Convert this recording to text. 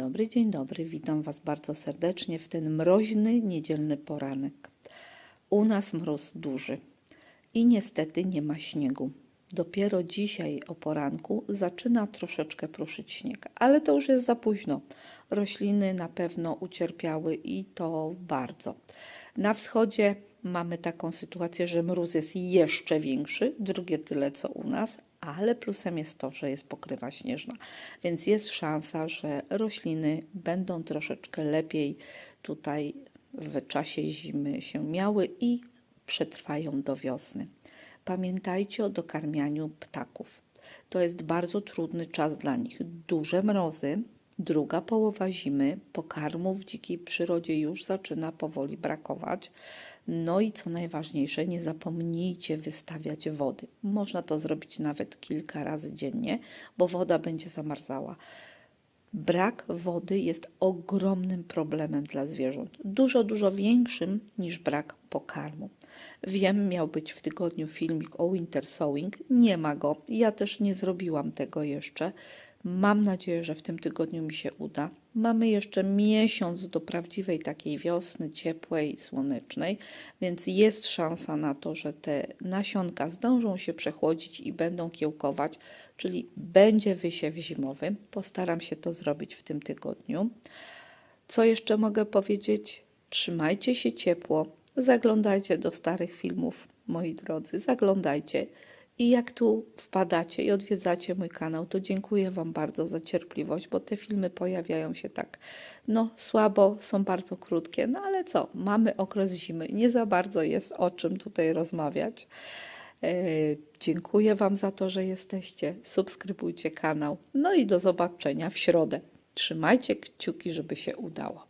dobry, dzień dobry. Witam Was bardzo serdecznie w ten mroźny, niedzielny poranek. U nas mróz duży i niestety nie ma śniegu. Dopiero dzisiaj o poranku zaczyna troszeczkę pruszyć śnieg, ale to już jest za późno. Rośliny na pewno ucierpiały i to bardzo. Na wschodzie mamy taką sytuację, że mróz jest jeszcze większy, drugie tyle co u nas, ale plusem jest to, że jest pokrywa śnieżna, więc jest szansa, że rośliny będą troszeczkę lepiej tutaj w czasie zimy się miały i przetrwają do wiosny. Pamiętajcie o dokarmianiu ptaków. To jest bardzo trudny czas dla nich. Duże mrozy, druga połowa zimy, pokarmów w dzikiej przyrodzie już zaczyna powoli brakować. No i co najważniejsze, nie zapomnijcie wystawiać wody. Można to zrobić nawet kilka razy dziennie, bo woda będzie zamarzała. Brak wody jest ogromnym problemem dla zwierząt. Dużo, dużo większym niż brak pokarmu. Wiem, miał być w tygodniu filmik o winter sowing. Nie ma go. Ja też nie zrobiłam tego jeszcze. Mam nadzieję, że w tym tygodniu mi się uda. Mamy jeszcze miesiąc do prawdziwej takiej wiosny, ciepłej, słonecznej, więc jest szansa na to, że te nasionka zdążą się przechłodzić i będą kiełkować, czyli będzie wysiew zimowy. Postaram się to zrobić w tym tygodniu. Co jeszcze mogę powiedzieć? Trzymajcie się ciepło, zaglądajcie do starych filmów, moi drodzy, zaglądajcie. I jak tu wpadacie i odwiedzacie mój kanał, to dziękuję Wam bardzo za cierpliwość, bo te filmy pojawiają się tak, no słabo, są bardzo krótkie, no ale co, mamy okres zimy, nie za bardzo jest o czym tutaj rozmawiać. E, dziękuję Wam za to, że jesteście. Subskrybujcie kanał. No i do zobaczenia w środę. Trzymajcie kciuki, żeby się udało.